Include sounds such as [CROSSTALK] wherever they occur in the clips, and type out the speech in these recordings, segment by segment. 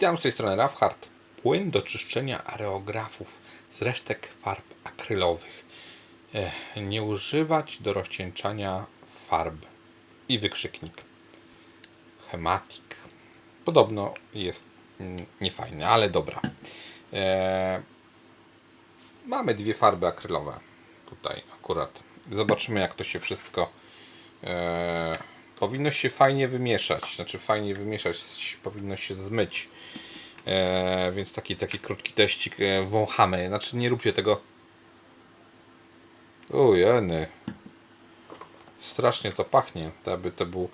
Witam z tej strony Rafhard. Płyn do czyszczenia areografów z resztek farb akrylowych. Ech, nie używać do rozcieńczania farb. I wykrzyknik. Hematic. Podobno jest mm, niefajny, ale dobra. E, mamy dwie farby akrylowe. Tutaj akurat. Zobaczymy jak to się wszystko e, powinno się fajnie wymieszać. Znaczy fajnie wymieszać, powinno się zmyć. E, więc taki, taki krótki teścik e, wąchamy. Znaczy nie róbcie tego. Ujeny. Strasznie to pachnie. To by to był.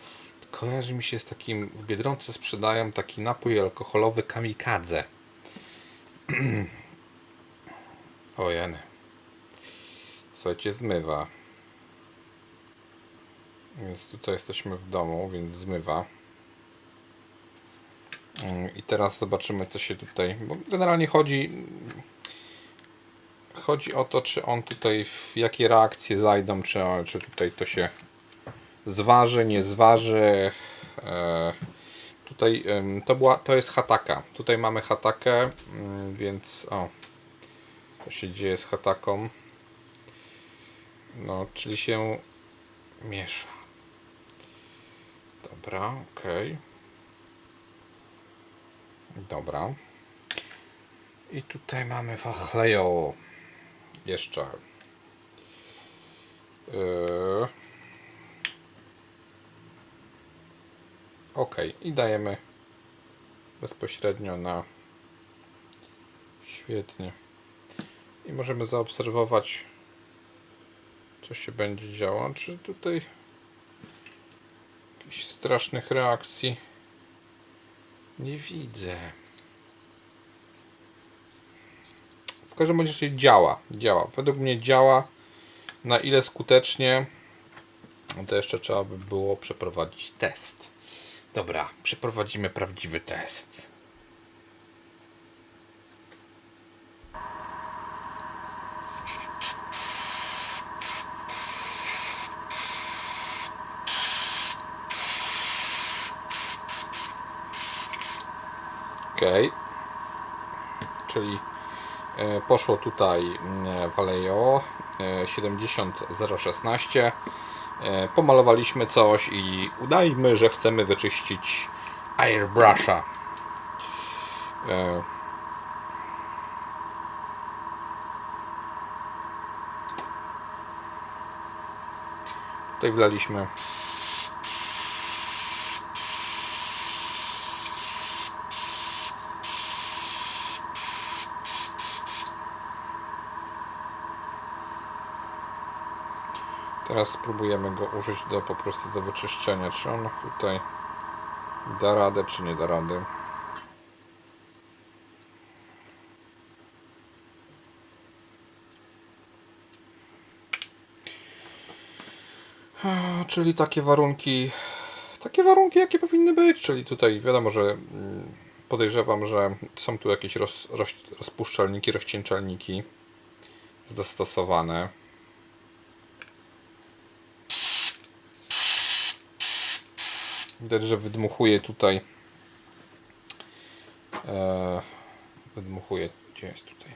Kojarzy mi się z takim. W Biedronce sprzedają taki napój alkoholowy kamikadze. [CLEARS THROAT] Ojeny. Co cię zmywa? Więc tutaj jesteśmy w domu, więc zmywa. Mm, I teraz zobaczymy, co się tutaj. Bo generalnie chodzi. Chodzi o to, czy on tutaj, w jakie reakcje zajdą, czy, czy tutaj to się zważy, nie zważy. E, tutaj to, była, to jest hataka. Tutaj mamy hatakę, mm, więc o, co się dzieje z hataką. No, czyli się miesza. Dobra, okej. Dobra. I tutaj mamy wachlejo. Jeszcze. Yy. Ok, i dajemy bezpośrednio na świetnie. I możemy zaobserwować, co się będzie działo. Czy tutaj jakichś strasznych reakcji nie widzę. W każdym razie działa. Działa. Według mnie działa. Na ile skutecznie, to jeszcze trzeba by było przeprowadzić test. Dobra, przeprowadzimy prawdziwy test. Ok. Czyli e, poszło tutaj mm, Vallejo e, 70016. E, Pomalowaliśmy coś i udajmy, że chcemy wyczyścić airbrusha. E, Tutaj wlaliśmy Teraz spróbujemy go użyć do po prostu do wyczyszczenia. Czy on tutaj da radę, czy nie da rady. Czyli takie warunki, takie warunki jakie powinny być, czyli tutaj wiadomo, że mm, podejrzewam, że są tu jakieś roz, roz, rozpuszczalniki, rozcieńczalniki zastosowane. Widać, że wydmuchuje tutaj. E, wydmuchuje. Gdzie jest tutaj?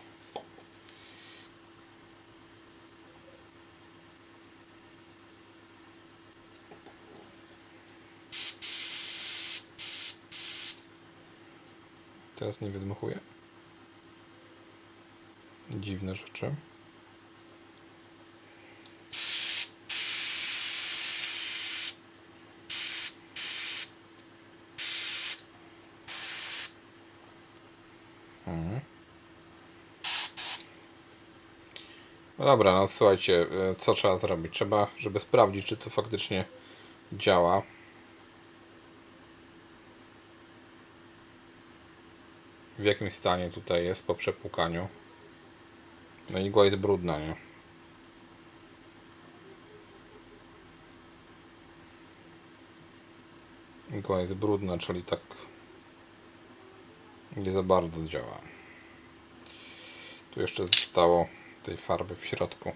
Teraz nie wydmuchuje. Dziwne rzeczy. No dobra, no słuchajcie, e, co trzeba zrobić? Trzeba, żeby sprawdzić, czy to faktycznie działa. W jakim stanie tutaj jest po przepłukaniu. No igła jest brudna, nie? Igła jest brudna, czyli tak nie za bardzo działa. Tu jeszcze zostało tej farby w środku.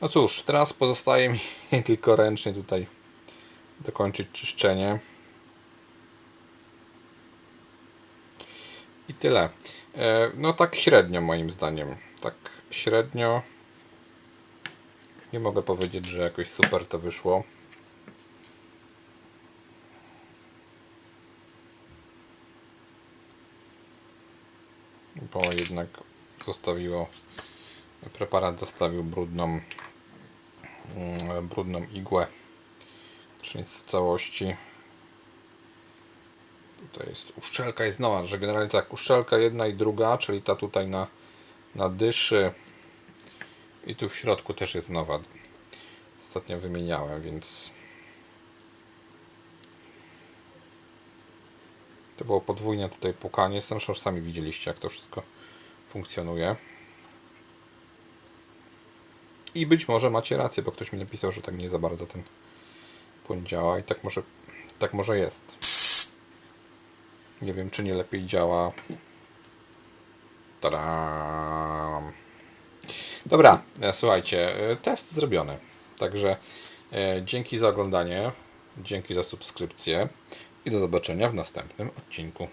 No cóż, teraz pozostaje mi [LAUGHS] tylko ręcznie tutaj dokończyć czyszczenie. I tyle. E, No tak średnio moim zdaniem. Tak średnio. Nie mogę powiedzieć, że jakoś super to wyszło. Bo jednak zostawiło preparat zostawił brudną mm, brudną igłę. Czyli w całości Tutaj jest uszczelka jest nowa, że generalnie tak, uszczelka jedna i druga, czyli ta tutaj na, na dyszy i tu w środku też jest nowa. Ostatnio wymieniałem, więc to było podwójne tutaj pukanie. Zresztą sami widzieliście, jak to wszystko funkcjonuje. I być może macie rację, bo ktoś mi napisał, że tak nie za bardzo ten płyn działa i tak może, tak może jest. Nie wiem, czy nie lepiej działa. Tadam. Dobra, e, słuchajcie, e, test zrobiony. Także e, dzięki za oglądanie, dzięki za subskrypcję i do zobaczenia w następnym odcinku.